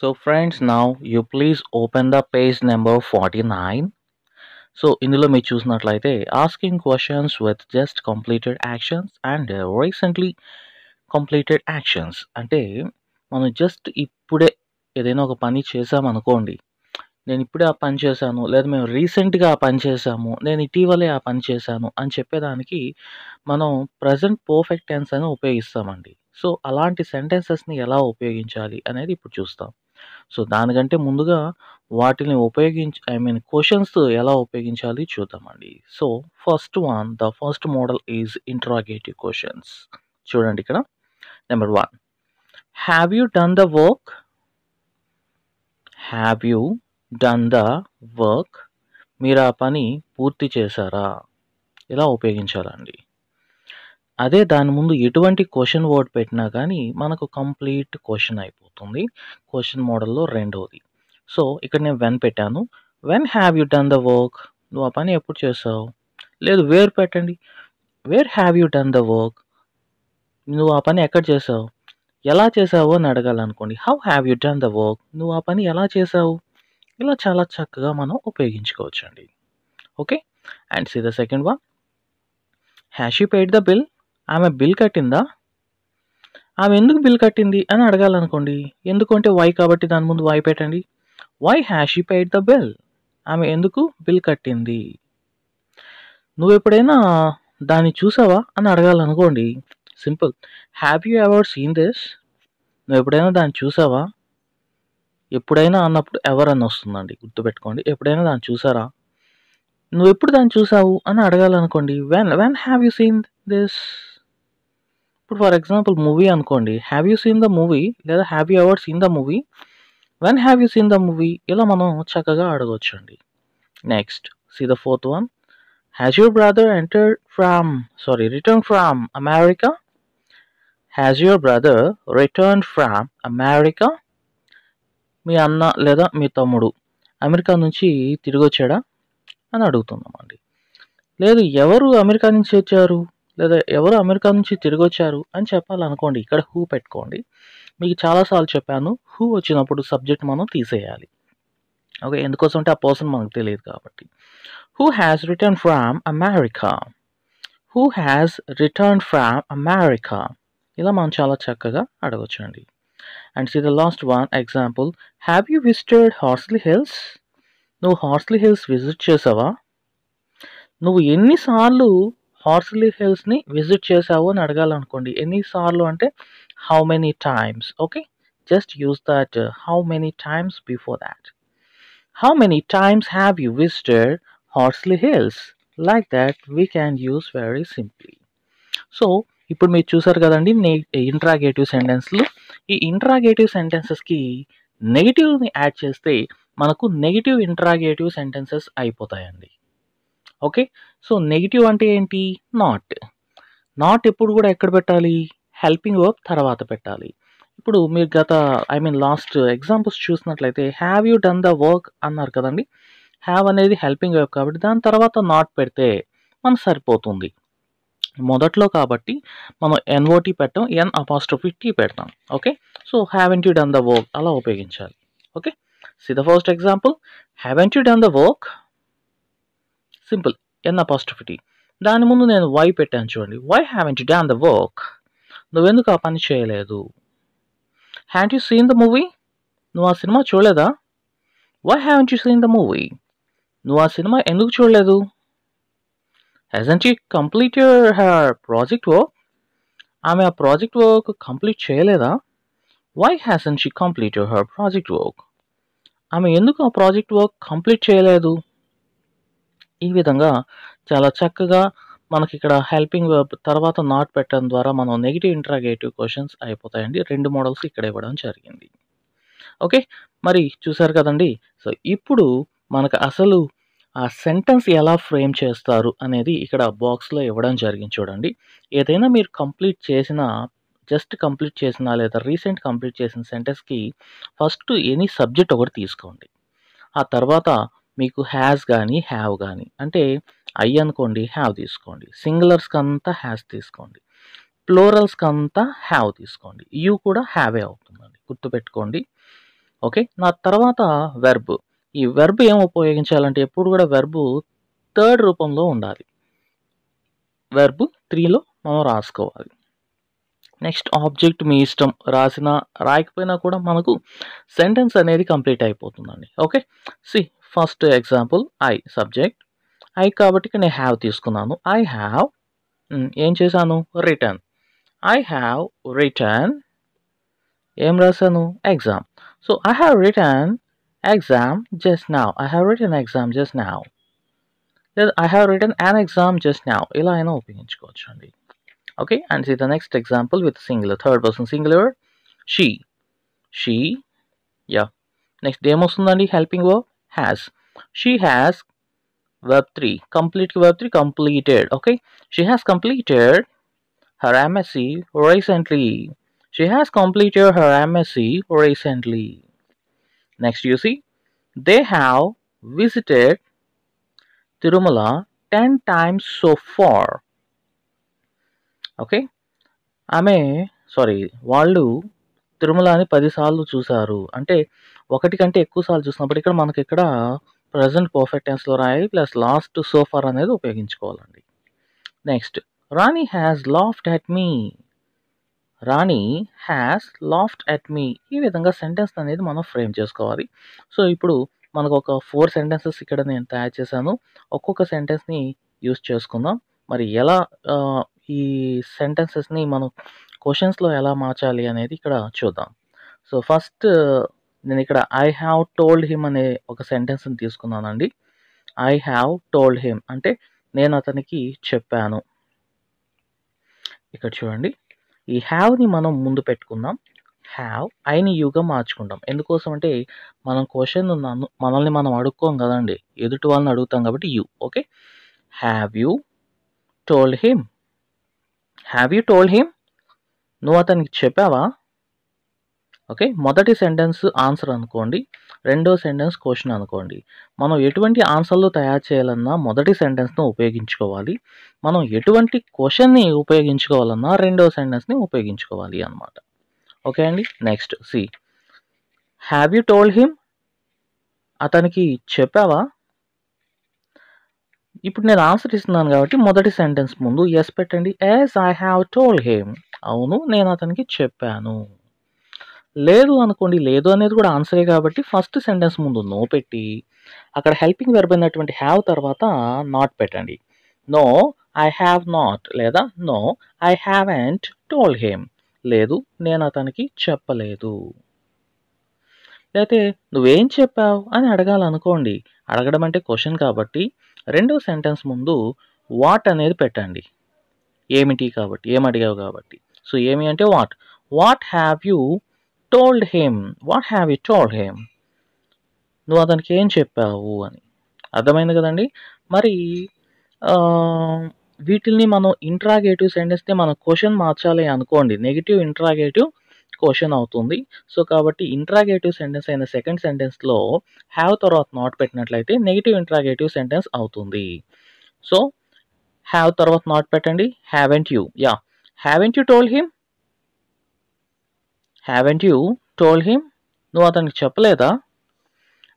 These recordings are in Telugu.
So friends, now you please open the page number 49. So ఇందులో మీరు చూసినట్లయితే asking questions with just completed actions and recently completed actions అంటే మనం జస్ట్ ఇప్పుడే ఏదైనా ఒక పని చేసామనుకోండి నేను ఇప్పుడే ఆ పని చేశాను లేదా మేము రీసెంట్గా ఆ పని చేశాము నేను ఇటీవలే ఆ పని చేశాను అని చెప్పేదానికి మనం ప్రజెంట్ పర్ఫెక్ట్ టెన్స్ అని ఉపయోగిస్తామండి. సో అలాంటి సెంటెన్సెస్ని ఎలా ఉపయోగించాలి అనేది ఇప్పుడు చూస్తాం. సో దానికంటే ముందుగా వాటిని ఉపయోగించి ఐ మీన్ క్వశ్చన్స్ ఎలా ఉపయోగించాలి చూద్దామండి. So first one the first model is interrogative questions చూడండి ఇక్కడ. Number one have you done the work have you done the work మీరు ఆ పని పూర్తి చేశారా? ఇలా ఉపయోగించాలండి? అదే దాని ముందు ఎటువంటి క్వశ్చన్ వర్డ్ పెట్టినా కానీ మనకు కంప్లీట్ క్వశ్చన్ అయిపోతుంది. క్వశ్చన్ మోడల్లో రెండవది సో ఇక్కడ నేను వెన్ పెట్టాను. When have you done the work నువ్వు ఆ పని ఎప్పుడు చేసావు లేదు వేర్ పెట్టండి. Where have you done the work నువ్వు ఆ పని ఎక్కడ చేసావు ఎలా చేసావు అని అడగాలనుకోండి. How have you done the work నువ్వు ఆ పని ఎలా చేసావు ఇలా చాలా చక్కగా మనం ఉపయోగించుకోవచ్చండి. Okay? And see the second one has she paid the bill ఆమె బిల్ కట్టిందా? ఆమె ఎందుకు బిల్ కట్టింది అని అడగాలనుకోండి. ఎందుకంటే వై కాబట్టి దాని ముందు వై పెట్టండి. Why has she paid the bill ఆమె ఎందుకు బిల్ కట్టింది? నువ్వు ఎప్పుడైనా దాన్ని చూసావా అని అడగాలనుకోండి. Simple have you ever seen this నువ్వు ఎప్పుడైనా దాన్ని చూసావా? ఎప్పుడైనా అన్నప్పుడు ఎవర్ అని వస్తుందండి. గుర్తుపెట్టుకోండి. ఎప్పుడైనా దాన్ని చూసారా? నువ్వు ఎప్పుడు దాన్ని చూసావు అని అడగాలనుకోండి. When when have you seen this ఇప్పుడు ఫర్ ఎగ్జాంపుల్ మూవీ అనుకోండి. Have you seen the movie లేదా have you ever seen the movie when have you seen the movie ఇలా మనం చక్కగా అడగవచ్చు అండి next see the fourth one has your brother enter from sorry return from America has your brother return from America మీ అన్న లేదా మీ తమ్ముడు అమెరికా నుంచి తిరిగి వచ్చాడా అని అడుగుతున్నామండి. లేదు ఎవరు అమెరికా నుంచి వచ్చారు? లేదా ఎవరు అమెరికా నుంచి తిరిగి వచ్చారు అని చెప్పాలనుకోండి ఇక్కడ హూ పెట్టుకోండి. మీకు చాలాసార్లు చెప్పాను హూ వచ్చినప్పుడు సబ్జెక్ట్ మనం తీసేయాలి. ఓకే ఎందుకోసం అంటే ఆ పర్సన్ మనకు తెలియదు కాబట్టి. Who has return from America who has return from America ఇలా మనం చాలా చక్కగా అడగొచ్చండి. And see the last one example have you visited Horsley Hills నువ్వు హార్స్లీ హిల్స్ విజిట్ చేసావా? నువ్వు ఎన్నిసార్లు హార్స్లీ హిల్స్ని విజిట్ చేసావు అని అడగాలనుకోండి. ఎన్నిసార్లు అంటే how many times okay just use that how many times before that how many times have you visited Horsley Hills? Like that we can use very simply so ఇప్పుడు మీరు చూసారు కదండి నే ఇంట్రాగేటివ్ సెంటెన్స్లు ఈ ఇంట్రాగేటివ్ సెంటెన్సెస్కి నెగిటివ్ని యాడ్ చేస్తే మనకు నెగిటివ్ ఇంట్రాగేటివ్ సెంటెన్సెస్ అయిపోతాయండి. ఓకే? సో నెగిటివ్ అంటే ఏంటి? నాట్. నాట్ ఎప్పుడు కూడా ఎక్కడ పెట్టాలి? హెల్పింగ్ వర్క్ తర్వాత పెట్టాలి. ఇప్పుడు మీరు గత ఐ మీన్ లాస్ట్ ఎగ్జాంపుల్స్ చూసినట్లయితే have you done the work అన్నారు కదండి? హ్యావ్ అనేది హెల్పింగ్ వర్క్ కాబట్టి దాని తర్వాత నాట్ పెడితే మనం సరిపోతుంది. మొదట్లో కాబట్టి మనం ఎన్ఓటీ పెట్టాం ఎన్ అపాస్ట్రఫీ టీ పెడతాం. Okay? So haven't you done the work అలా ఉపయోగించాలి. Okay? See the first example haven't you done the work simple. N apostrophe దాని ముందు నేను వై పెట్టాను చూడండి. Why haven't you done the work నువ్వెందుకు ఆ పని చేయలేదు? Haven't you seen the movie నువ్వు ఆ సినిమా చూడలేదా? Why haven't you seen the movie నువ్వు ఆ సినిమా ఎందుకు చూడలేదు? Hasn't you complete your her project work ఆమె ఆ ప్రాజెక్ట్ వర్క్ కంప్లీట్ చేయలేదా? Why hasn't she complete your her project work ఆమె ఎందుకు ఆ ప్రాజెక్ట్ వర్క్ కంప్లీట్ చేయలేదు? ఈ విధంగా చాలా చక్కగా మనకి ఇక్కడ హెల్పింగ్ వర్బ్ తర్వాత నాట్ పెట్టడం ద్వారా మనం నెగిటివ్ ఇంట్రాగేటివ్ క్వశ్చన్స్ అయిపోతాయండి. రెండు మోడల్స్ ఇక్కడ ఇవ్వడం జరిగింది. ఓకే మరి చూసారు కదండి? సో ఇప్పుడు మనకు అసలు ఆ సెంటెన్స్ ఎలా ఫ్రేమ్ చేస్తారు అనేది ఇక్కడ బాక్స్లో ఇవ్వడం జరిగింది చూడండి. ఏదైనా మీరు కంప్లీట్ చేసిన జస్ట్ కంప్లీట్ చేసిన లేదా రీసెంట్ కంప్లీట్ చేసిన సెంటెన్స్కి ఫస్ట్ ఎనీ సబ్జెక్ట్ ఒకటి తీసుకోండి. ఆ తర్వాత మీకు హ్యాస్ కానీ హ్యావ్ కానీ అంటే ఐ అనుకోండి హ్యావ్ తీసుకోండి. సింగులర్స్కి అంతా హ్యాస్ తీసుకోండి. ప్లోరల్స్కి అంతా హ్యావ్ తీసుకోండి. యూ కూడా హ్యావే అవుతుందండి. గుర్తుపెట్టుకోండి. ఓకే నా తర్వాత వెర్బ్ ఈ వెర్బ్ ఏం ఉపయోగించాలంటే ఎప్పుడు కూడా వెర్బ్ థర్డ్ రూపంలో ఉండాలి. వెర్బ్ త్రీలో మనం రాసుకోవాలి. నెక్స్ట్ ఆబ్జెక్ట్ మీ ఇష్టం. రాసినా రాయకపోయినా కూడా మనకు సెంటెన్స్ అనేది కంప్లీట్ అయిపోతుందండి. Okay see first example I subject I కాబట్టి నేను హ్యావ్ తీసుకున్నాను. ఐ హ్యావ్ ఏం చేశాను? రిటర్న్ ఐ హ్యావ్ రిటర్న్ ఏం రాశాను? Exam so I have return exam just now I have return exam just now లేదా I have return an exam just now ఇలా అయినా ఉపయోగించుకోవచ్చు అండి. Okay and see the next example with singular third person singular she she yeah next ఏమొస్తుందండి helping verb has she has verb 3 complete verb 3 completed okay she has completed her msc recently she has completed her msc recently next you see they have visited tirumala 10 times so far okay ఆమె సారీ వాళ్ళు తిరుమలని పదిసార్లు చూశారు అంటే ఒకటి కంటే ఎక్కువ సార్లు చూసినప్పుడు ఇక్కడ మనకి ఇక్కడ ప్రజెంట్ పర్ఫెక్ట్ టెన్స్లో రాయాలి ప్లస్ లాస్ట్ సోఫార్ అనేది ఉపయోగించుకోవాలండి. Next Rani has laughed at me. Rani has laughed at me. ఈ విధంగా సెంటెన్స్ అనేది మనం ఫ్రేమ్ చేసుకోవాలి. సో ఇప్పుడు మనకు ఒక ఫోర్ సెంటెన్సెస్ ఇక్కడ నేను తయారు చేశాను. ఒక్కొక్క సెంటెన్స్ని యూస్ చేసుకుందాం. మరి ఎలా ఈ సెంటెన్సెస్ని మనం క్వశ్చన్స్లో ఎలా మార్చాలి అనేది ఇక్కడ చూద్దాం. సో ఫస్ట్ నేను ఇక్కడ ఐ హ్యావ్ టోల్డ్ హిమ్ అనే ఒక సెంటెన్స్ని తీసుకున్నానండి. ఐ హ్యావ్ టోల్డ్ హిమ్ అంటే నేను అతనికి చెప్పాను. ఇక్కడ చూడండి. ఈ హ్యావ్ని మనం ముందు పెట్టుకుందాం. హ్యావ్ ఐని యూగా మార్చుకుంటాం. ఎందుకోసం అంటే మనం క్వశ్చన్ నన్ను మనల్ని మనం అడుక్కోం కదండి. ఎదుటి వాళ్ళని అడుగుతాం కాబట్టి you okay have you told him have you told him నువ్వు అతనికి చెప్పావా? ఓకే? మొదటి సెంటెన్స్ ఆన్సర్ అనుకోండి రెండో సెంటెన్స్ క్వశ్చన్ అనుకోండి. మనం ఎటువంటి ఆన్సర్లు తయారు చేయాలన్నా మొదటి సెంటెన్స్ను ఉపయోగించుకోవాలి. మనం ఎటువంటి క్వశ్చన్ని ఉపయోగించుకోవాలన్నా రెండో సెంటెన్స్ని ఉపయోగించుకోవాలి అన్నమాట. ఓకే అండి? Next see. Have you told him అతనికి చెప్పావా? ఇప్పుడు నేను ఆన్సర్ ఇస్తున్నాను కాబట్టి మొదటి సెంటెన్స్ ముందు ఎస్ పెట్టండి. Yes I have told him అవును నేను అతనికి చెప్పాను. లేదు అనుకోండి లేదు అనేది కూడా ఆన్సరే కాబట్టి ఫస్ట్ సెంటెన్స్ ముందు నో పెట్టి అక్కడ హెల్పింగ్ వెర్బ్ అయినటువంటి హ్యావ్ తర్వాత నాట్ పెట్టండి. నో ఐ హ్యావ్ నాట్ లేదా no I haven't told him లేదు నేను అతనికి చెప్పలేదు. లేకపోతే నువ్వేం చెప్పావు అని అడగాలనుకోండి. అడగడం అంటే క్వశ్చన్ కాబట్టి రెండో సెంటెన్స్ ముందు వాట్ అనేది పెట్టండి. ఏమిటి కాబట్టి ఏం అడిగావు కాబట్టి. సో ఏమి అంటే what what have you told him what have you told him నువ్వు అతనికి ఏం చెప్పావు అని. అర్థమైంది కదండి? మరి వీటిల్ని మనం ఇంట్రాగేటివ్ సెంటెన్స్ని మనం క్వశ్చన్ మార్చాలి అనుకోండి. నెగిటివ్ ఇంట్రాగేటివ్ క్వశ్చన్ అవుతుంది. సో కాబట్టి ఇంట్రాగేటివ్ సెంటెన్స్ అయిన సెకండ్ సెంటెన్స్లో హ్యావ్ తర్వాత నాట్ పెట్టినట్లయితే నెగిటివ్ ఇంట్రాగేటివ్ సెంటెన్స్ అవుతుంది. సో హ్యావ్ తర్వాత నాట్ పెట్టండి. Haven't you yeah haven't you told him haven't you told him నువ్వు అతనికి చెప్పలేదా?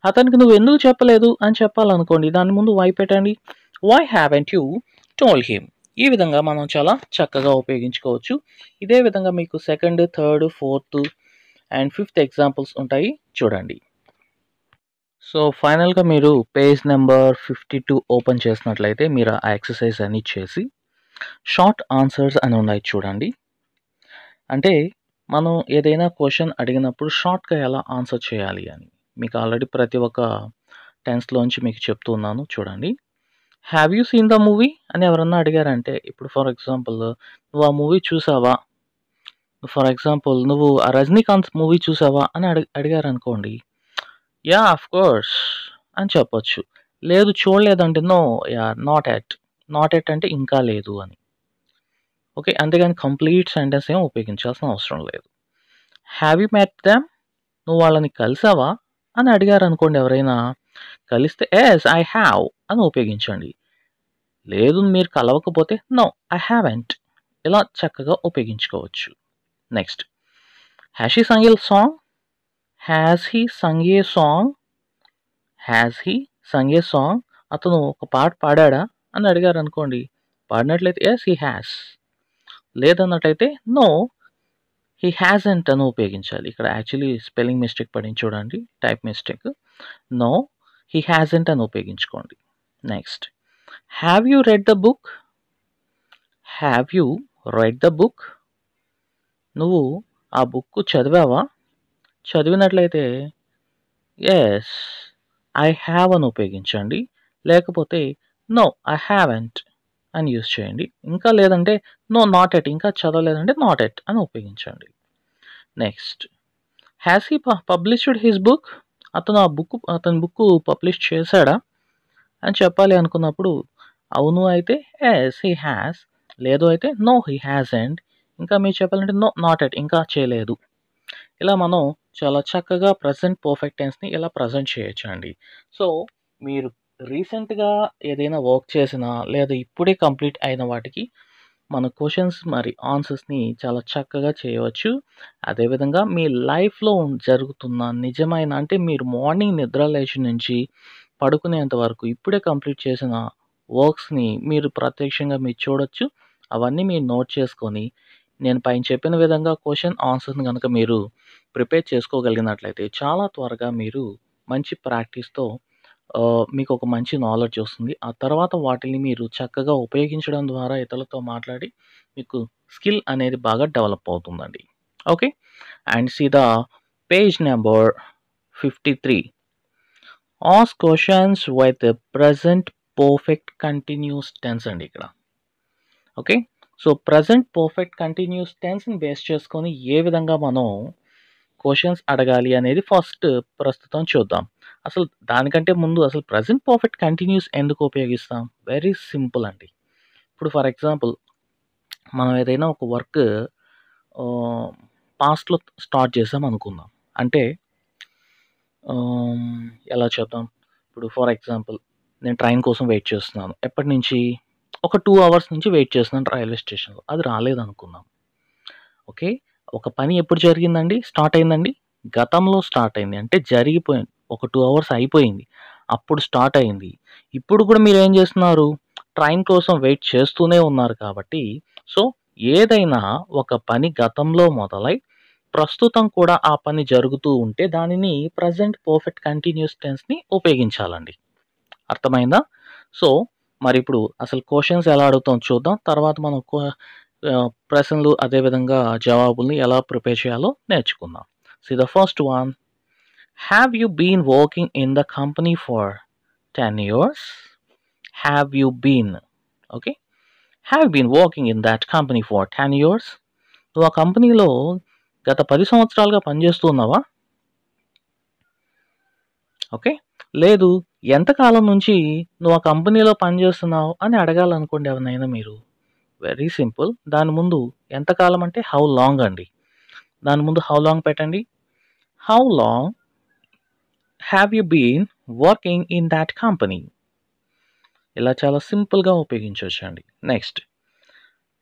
అతనికి నువ్వు ఎందుకు చెప్పలేదు అని చెప్పాలనుకోండి దాని ముందు వై పెట్టండి. Why haven't you told him ఈ విధంగా మనం చాలా చక్కగా ఉపయోగించుకోవచ్చు. ఇదే విధంగా మీకు second third fourth and fifth examples ఉంటాయి. చూడండి. సో ఫైనల్గా మీరు page number fifty two open చేసినట్లయితే మీరు ఆ ఎక్సర్సైజ్ అన్ని చేసి షార్ట్ ఆన్సర్స్ అని ఉన్నాయి చూడండి. అంటే మనం ఏదైనా క్వశ్చన్ అడిగినప్పుడు షార్ట్గా ఎలా ఆన్సర్ చేయాలి అని. మీకు ఆల్రెడీ ప్రతి ఒక్క టెన్స్లోంచి మీకు చెప్తున్నాను చూడండి. Have you seen the movie అని ఎవరన్నా అడిగారంటే ఇప్పుడు ఫర్ ఎగ్జాంపుల్ నువ్వు ఆ మూవీ చూసావా? ఫర్ ఎగ్జాంపుల్ నువ్వు ఆ రజనీకాంత్ మూవీ చూసావా? అని అడి అడిగారు అనుకోండి యా ఆఫ్ కోర్స్ అని చెప్పొచ్చు. లేదు చూడలేదంటే no yeah not yet not yet అంటే ఇంకా లేదు అని. ఓకే అంతేగాని కంప్లీట్ సెంటెన్స్ ఏం ఉపయోగించాల్సిన అవసరం లేదు. హ్యావ్ యూ మెట్ దెమ్ నువ్వు వాళ్ళని కలిసావా? అని అడిగారు అనుకోండి ఎవరైనా కలిస్తే ఎస్ ఐ హ్యావ్ అని ఉపయోగించండి. లేదు మీరు కలవకపోతే నో ఐ హ్యావెంట్ ఇలా చక్కగా ఉపయోగించుకోవచ్చు. Next has he single song has he sung a song has he sung a song అతను ఒక పాట పాడాడా? అని అడిగారు అనుకోండి పాడినట్లయితే ఎస్ హీ హ్యాస్ లేదన్నట్లయితే నో హీ హ్యాజెంట్ అని ఉపయోగించాలి. ఇక్కడ యాక్చువల్లీ స్పెల్లింగ్ మిస్టేక్ పడింది చూడండి type mistake no he hasn't అని ఉపయోగించుకోండి. Next have you read the book have you read the book నువ్వు ఆ బుక్ చదివావా? చదివినట్లయితే ఎస్ ఐ హ్యావ్ అని ఉపయోగించండి. లేకపోతే నో ఐ హ్యావ్ అంట్ అని యూస్ చేయండి. ఇంకా లేదంటే నో నాట్ ఎట్ ఇంకా చదవలేదంటే నాట్ ఎట్ అని ఉపయోగించండి. Next has he published his book అతను ఆ బుక్ అతని బుక్ పబ్లిష్ చేశాడా? అని చెప్పాలి అనుకున్నప్పుడు అవును అయితే ఎస్ హీ హ్యాస్ లేదు అయితే నో హీ హ్యాస్ అండ్ ఇంకా మీరు చెప్పాలంటే నో నాట్ ఎట్ ఇంకా చేయలేదు. ఇలా మనం చాలా చక్కగా ప్రజెంట్ పర్ఫెక్ట్ టెన్స్ని ఇలా ప్రజెంట్ చేయొచ్చండి. సో మీరు రీసెంట్గా ఏదైనా వర్క్ చేసినా లేదా ఇప్పుడే కంప్లీట్ అయిన వాటికి మన క్వశ్చన్స్ మరి ఆన్సర్స్ని చాలా చక్కగా చేయవచ్చు. అదేవిధంగా మీ లైఫ్లో జరుగుతున్న నిజమైన అంటే మీరు మార్నింగ్ నిద్ర లేచి నుంచి పడుకునేంత వరకు ఇప్పుడే కంప్లీట్ చేసిన వర్క్స్ని మీరు ప్రత్యక్షంగా మీరు చూడొచ్చు. అవన్నీ మీరు నోట్ చేసుకొని నేను పైన చెప్పిన విధంగా క్వశ్చన్ ఆన్సర్ని కనుక మీరు ప్రిపేర్ చేసుకోగలిగినట్లయితే చాలా త్వరగా మీరు మంచి ప్రాక్టీస్తో మీకు ఒక మంచి నాలెడ్జ్ వస్తుంది. ఆ తర్వాత వాటిని మీరు చక్కగా ఉపయోగించడం ద్వారా ఇతరులతో మాట్లాడి మీకు స్కిల్ అనేది బాగా డెవలప్ అవుతుందండి. Okay and see the page number fifty three ask questions with present perfect continuous tense అండి ఇక్కడ. Okay so present perfect continuous టెన్స్ని base చేసుకొని ఏ విధంగా మనం క్వశ్చన్స్ అడగాలి అనేది ఫస్ట్ ప్రస్తుతం చూద్దాం. అసలు దానికంటే ముందు అసలు ప్రజెంట్ పర్ఫెక్ట్ కంటిన్యూస్ ఎందుకు ఉపయోగిస్తాం? వెరీ సింపుల్ అండి. ఇప్పుడు ఫర్ ఎగ్జాంపుల్ మనం ఏదైనా ఒక వర్క్ పాస్ట్లో స్టార్ట్ చేసాం అనుకుందాం. అంటే ఎలా చెప్తాం ఇప్పుడు ఫర్ ఎగ్జాంపుల్ నేను ట్రైన్ కోసం వెయిట్ చేస్తున్నాను. ఎప్పటి నుంచి? ఒక టూ అవర్స్ నుంచి వెయిట్ చేస్తున్నాను రైల్వే స్టేషన్లో అది రాలేదనుకుందాం. ఓకే ఒక పని ఎప్పుడు జరిగిందండి? స్టార్ట్ అయిందండి? గతంలో స్టార్ట్ అయింది. అంటే జరిగిపోయింది ఒక టూ అవర్స్ అయిపోయింది. అప్పుడు స్టార్ట్ అయింది. ఇప్పుడు కూడా మీరు ఏం చేస్తున్నారు? ట్రైన్ కోసం వెయిట్ చేస్తూనే ఉన్నారు కాబట్టి సో ఏదైనా ఒక పని గతంలో మొదలై ప్రస్తుతం కూడా ఆ పని జరుగుతూ ఉంటే దానిని ప్రజెంట్ పర్ఫెక్ట్ కంటిన్యూస్ టెన్స్ని ఉపయోగించాలండి. అర్థమైందా? సో మరి ఇప్పుడు అసలు క్వశ్చన్స్ ఎలా అడుగుతాం చూద్దాం. తర్వాత మనం ప్రశ్నలు అదేవిధంగా జవాబుల్ని ఎలా ప్రిపేర్ చేయాలో నేర్చుకుందాం. See the first one have you been working in the company for ten years have you been okay have been working in that company for ten years నువ్వు ఆ కంపెనీలో గత పది సంవత్సరాలుగా పనిచేస్తున్నావా? ఓకే లేదు ఎంతకాలం నుంచి నువ్వు ఆ కంపెనీలో పనిచేస్తున్నావు అని అడగాలనుకోండి ఎవరినైనా మీరు. వెరీ సింపుల్ దాని ముందు ఎంతకాలం అంటే హౌ లాంగ్ అండి? దాని ముందు హౌ లాంగ్ పెట్టండి? How long have you been working in that company ఇలా చాలా సింపుల్గా ఉపయోగించవచ్చు అండి నెక్స్ట్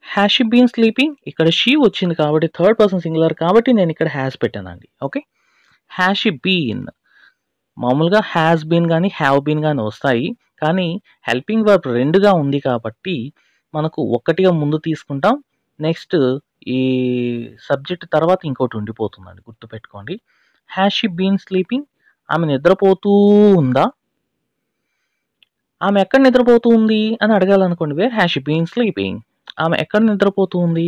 హ్యాష్ బీన్ స్లీపింగ్ ఇక్కడ షీ వచ్చింది కాబట్టి థర్డ్ పర్సన్ సింగులర్ కాబట్టి నేను ఇక్కడ హ్యాస్ పెట్టానండి. ఓకే హ్యాష్ బీన్ మామూలుగా హ్యాస్ బీన్ కానీ హ్యావ్ బీన్ కానీ వస్తాయి. కానీ హెల్పింగ్ వర్బ్ రెండుగా ఉంది కాబట్టి మనకు ఒక్కటిగా ముందు తీసుకుంటాం. నెక్స్ట్ ఈ సబ్జెక్ట్ తర్వాత ఇంకోటి ఉండిపోతుందండి. గుర్తుపెట్టుకోండి. హ్యాష్ షీ బీన్ స్లీపింగ్ ఆమె నిద్రపోతూ ఉందా? ఆమె ఎక్కడ నిద్రపోతూ ఉంది అని అడగాలనుకోండి. వేర్ హ్యాష్ బీన్ స్లీపింగ్ ఆమె ఎక్కడ నిద్రపోతూ ఉంది?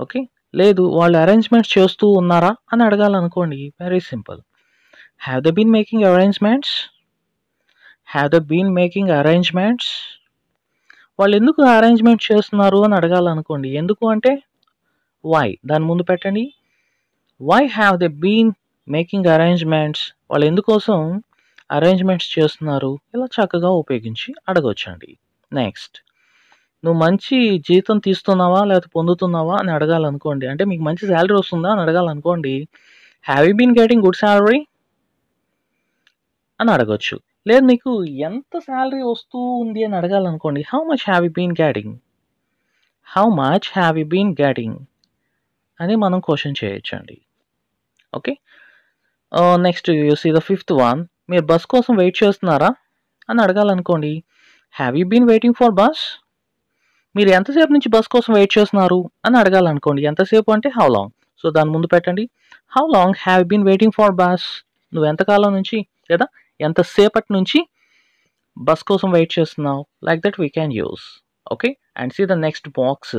ఓకే లేదు వాళ్ళు అరేంజ్మెంట్స్ చేస్తూ ఉన్నారా అని అడగాలనుకోండి. Very simple have the been making arrangements have the been making arrangements వాళ్ళు ఎందుకు అరేంజ్మెంట్ చేస్తున్నారు అని అడగాలనుకోండి. ఎందుకు అంటే వై దాని ముందు పెట్టండి. Why have the been making arrangements వాళ్ళు ఎందుకోసం అరేంజ్మెంట్స్ చేస్తున్నారు ఇలా చక్కగా ఉపయోగించి అడగొచ్చండి. నెక్స్ట్ నువ్వు మంచి జీతం తీస్తున్నావా లేకపోతే పొందుతున్నావా? అని అడగాలనుకోండి. అంటే మీకు మంచి శాలరీ వస్తుందా అని అడగాలనుకోండి. Have you been getting good salary అని అడగొచ్చు. లేదు నీకు ఎంత శాలరీ వస్తూ ఉంది అని అడగాలనుకోండి. How much have you been getting how much have you been getting అని మనం క్వశ్చన్ చేయొచ్చండి. Okay? Next you see the fifth one మీరు బస్ కోసం వెయిట్ చేస్తున్నారా? అని అడగాలనుకోండి. Have you been waiting for bus మీరు ఎంతసేపు నుంచి బస్ కోసం వెయిట్ చేస్తున్నారు? అని అడగాలనుకోండి. ఎంతసేపు అంటే హౌ లాంగ్ సో దాని ముందు పెట్టండి. How long have been waiting for bus నువ్వు ఎంతకాలం నుంచి లేదా ఎంతసేపటి నుంచి బస్ కోసం వెయిట్ చేస్తున్నావు? Like that we can use okay and see the next box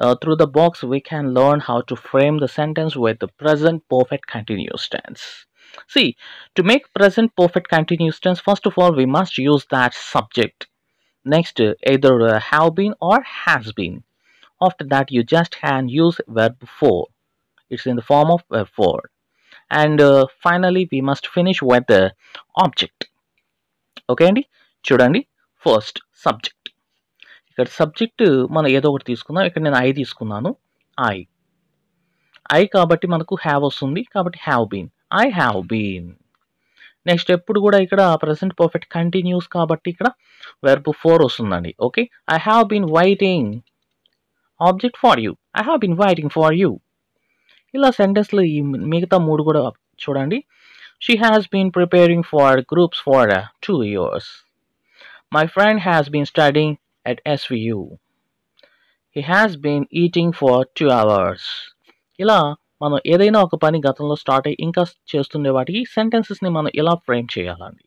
Uh, through the box, we can learn how to frame the sentence with the present perfect continuous tense. See, to make present perfect continuous tense, first of all, we must use that subject. Next, uh, either uh, have been or has been. After that, you just can use verb for. It's in the form of verb for. And uh, finally, we must finish with the object. Okay, Andy? Chudandi, first subject. ఇక్కడ సబ్జెక్ట్ మనం ఏదో ఒకటి తీసుకుందాం. ఇక్కడ నేను ఐ తీసుకున్నాను. ఐ ఐ కాబట్టి మనకు హ్యావ్ వస్తుంది. కాబట్టి have been I have been next ఎప్పుడు కూడా ఇక్కడ ప్రజెంట్ పర్ఫెక్ట్ కంటిన్యూస్ కాబట్టి ఇక్కడ వెర్బ్ ఫోర్ వస్తుందండి. Okay I have been waiting object for you I have been waiting for you ఇలా సెంటెన్స్లో ఈ మిగతా మూడు కూడా చూడండి. She has been preparing for groups for two years my friend has been studying at SVU. He has been eating for two hours ఇలా మనం ఏదైనా ఒక పని గతంలో స్టార్ట్ అయ్యి ఇంకా చేస్తుండే వాటికి సెంటెన్సెస్ని మనం ఎలా ఫ్రేమ్ చేయాలండి.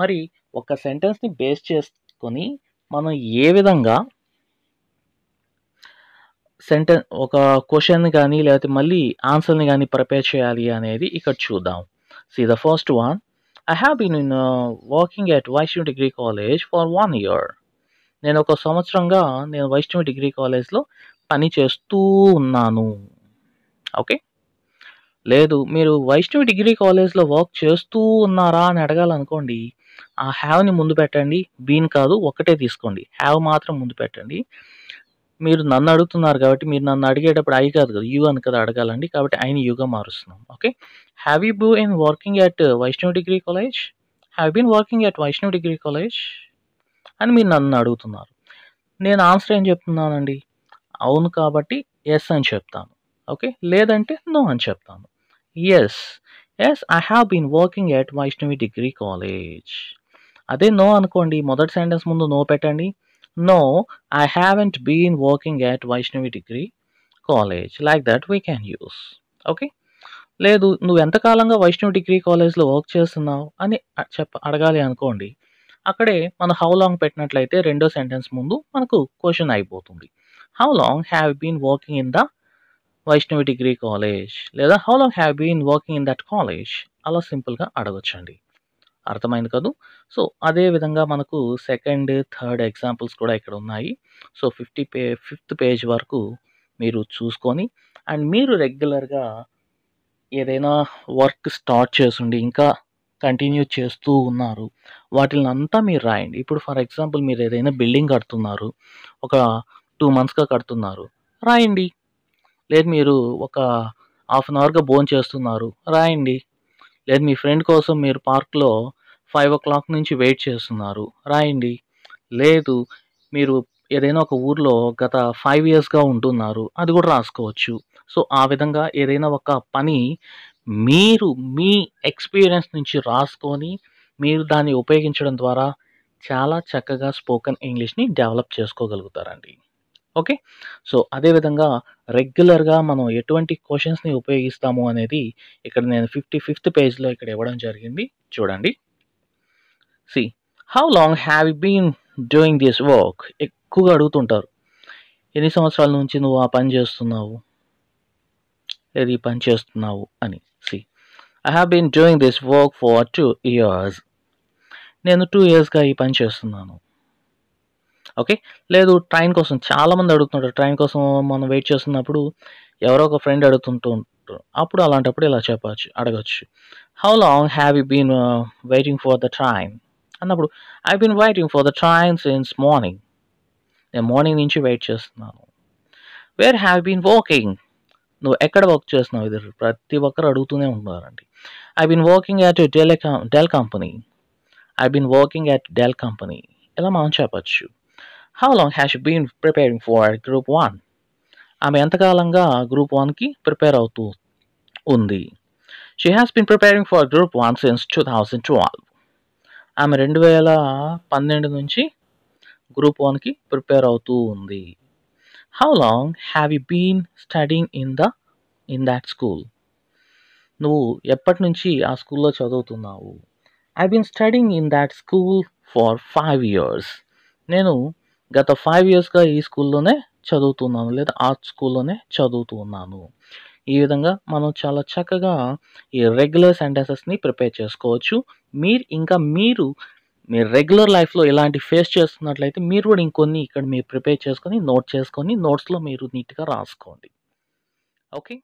మరి ఒక సెంటెన్స్ని బేస్ చేసుకొని మనం ఏ విధంగా సెంటెన్ ఒక క్వశ్చన్ కానీ లేకపోతే మళ్ళీ ఆన్సర్ని కానీ ప్రిపేర్ చేయాలి అనేది ఇక్కడ చూద్దాం. See the first one I have been in working at Vaishnav degree college for one year నేను ఒక సంవత్సరంగా నేను వైష్ణవి డిగ్రీ కాలేజ్లో పని చేస్తూ ఉన్నాను. ఓకే? లేదు మీరు వైష్ణవి డిగ్రీ కాలేజ్లో వర్క్ చేస్తూ ఉన్నారా అని అడగాలనుకోండి ఆ హ్యావ్ని ముందు పెట్టండి బీన్ కాదు ఒకటే తీసుకోండి. హ్యావ్ మాత్రం ముందు పెట్టండి. మీరు నన్ను అడుగుతున్నారు కాబట్టి మీరు నన్ను అడిగేటప్పుడు ఐ కాదు కదా యూ అని కదా అడగాలండి కాబట్టి ఆయన యూగా మారుస్తున్నాం. Okay? Have you been in working at Vaishnav degree college? Have been working at Vaishnav degree college? అని మీరు నన్ను అడుగుతున్నారు. నేను ఆన్సర్ ఏం చెప్తున్నానండి? అవును కాబట్టి ఎస్ అని చెప్తాను. ఓకే? లేదంటే నో అని చెప్తాను. Yes yes I have been working at Vaishnavi degree college అదే నో అనుకోండి. మొదటి సెంటెన్స్ ముందు నో పెట్టండి. No I haven't been working at Vaishnavi degree college like that we can use okay? లేదు నువ్వు ఎంతకాలంగా వైష్ణవి డిగ్రీ కాలేజ్లో వర్క్ చేస్తున్నావు అని చెప్ప అడగాలి అనుకోండి. అక్కడే మనం హౌ లాంగ్ పెట్టినట్లయితే రెండో సెంటెన్స్ ముందు మనకు క్వశ్చన్ అయిపోతుంది. How long have been working in the Vaishnavi degree college లేదా how long have been working in that college అలా సింపుల్గా అడగొచ్చండి. అర్థమైంది కదూ? సో అదే విధంగా మనకు సెకండ్ థర్డ్ ఎగ్జాంపుల్స్ కూడా ఇక్కడ ఉన్నాయి. So fifty pay fifth page వరకు మీరు చూసుకొని అండ్ మీరు రెగ్యులర్గా ఏదైనా వర్క్ స్టార్ట్ చేసుండి ఇంకా కంటిన్యూ చేస్తూ ఉన్నారు. వాటిని అంతా మీరు రాయండి. ఇప్పుడు ఫర్ ఎగ్జాంపుల్ మీరు ఏదైనా బిల్డింగ్ కడుతున్నారు. ఒక టూ మంత్స్గా కడుతున్నారు. రాయండి. లేదు మీరు ఒక హాఫ్ అన్ అవర్గా భోజనం చేస్తున్నారు. రాయండి. లేదు మీ ఫ్రెండ్ కోసం మీరు పార్క్లో ఫైవ్ ఓ క్లాక్ నుంచి వెయిట్ చేస్తున్నారు. రాయండి. లేదు మీరు ఏదైనా ఒక ఊర్లో గత ఫైవ్ ఇయర్స్గా ఉంటున్నారు. అది కూడా రాసుకోవచ్చు. సో ఆ విధంగా ఏదైనా ఒక పని మీరు మీ ఎక్స్పీరియన్స్ నుంచి రాసుకొని మీరు దాన్ని ఉపయోగించడం ద్వారా చాలా చక్కగా స్పోకెన్ ఇంగ్లీష్ని డెవలప్ చేసుకోగలుగుతారండి. ఓకే సో అదేవిధంగా రెగ్యులర్గా మనం ఎటువంటి క్వశ్చన్స్ని ఉపయోగిస్తాము అనేది ఇక్కడ నేను ఫిఫ్టీ ఫిఫ్త్ పేజ్లో ఇక్కడ ఇవ్వడం జరిగింది. చూడండి. See how long have you been doing this work ఎక్కువగా అడుగుతుంటారు. ఎన్ని సంవత్సరాల నుంచి నువ్వు ఆ పని చేస్తున్నావు? లేదు ఈ పని చేస్తున్నావు అని. I have been doing this work for two years నేను టూ ఇయర్స్గా ఈ పని చేస్తున్నాను. ఓకే లేదు ట్రైన్ కోసం చాలామంది అడుగుతుంటారు ట్రైన్ కోసం మనం వెయిట్ చేస్తున్నప్పుడు ఎవరో ఒక ఫ్రెండ్ అడుగుతుంటూ ఉంటారు. అప్పుడు అలాంటప్పుడు ఇలా చెప్పచ్చు అడగచ్చు. How long have you been waiting for the train అన్నప్పుడు I been waiting for the train since morning నేను మార్నింగ్ నుంచి వెయిట్ చేస్తున్నాను. వేర్ హ్యావ్ బీన్ వాకింగ్ నువ్వు ఎక్కడ వర్క్ చేస్తున్నావు? ఇది ప్రతి ఒక్కరు అడుగుతూనే ఉంటారండి I been working at Dell Dell company I been working at Dell company ఇలా మనం చెప్పచ్చు. How long has been preparing for group one ఆమె ఎంతకాలంగా గ్రూప్ వన్కి ప్రిపేర్ అవుతూ ఉంది? She has been preparing for group one since two thousand twelve ఆమె రెండు వేల పన్నెండు నుంచి గ్రూప్ వన్కి ప్రిపేర్ అవుతూ ఉంది. How long have you been studying in the in that school నువ్వు ఎప్పటి నుంచి ఆ స్కూల్లో చదువుతున్నావు? I been studying in that school for five years నేను గత ఫైవ్ ఇయర్స్గా ఈ స్కూల్లోనే చదువుతున్నాను లేదా ఆ స్కూల్లోనే చదువుతున్నాను. ఈ విధంగా మనం చాలా చక్కగా ఈ రెగ్యులర్ సెంటెన్సెస్ని ప్రిపేర్ చేసుకోవచ్చు. మీరు ఇంకా మీరు మీరు రెగ్యులర్ లైఫ్లో ఇలాంటి ఫేస్ చేస్తున్నట్లయితే మీరు కూడా ఇంకొన్ని ఇక్కడ మీరు ప్రిపేర్ చేసుకొని నోట్ చేసుకొని నోట్స్లో మీరు నీట్గా రాసుకోండి. ఓకే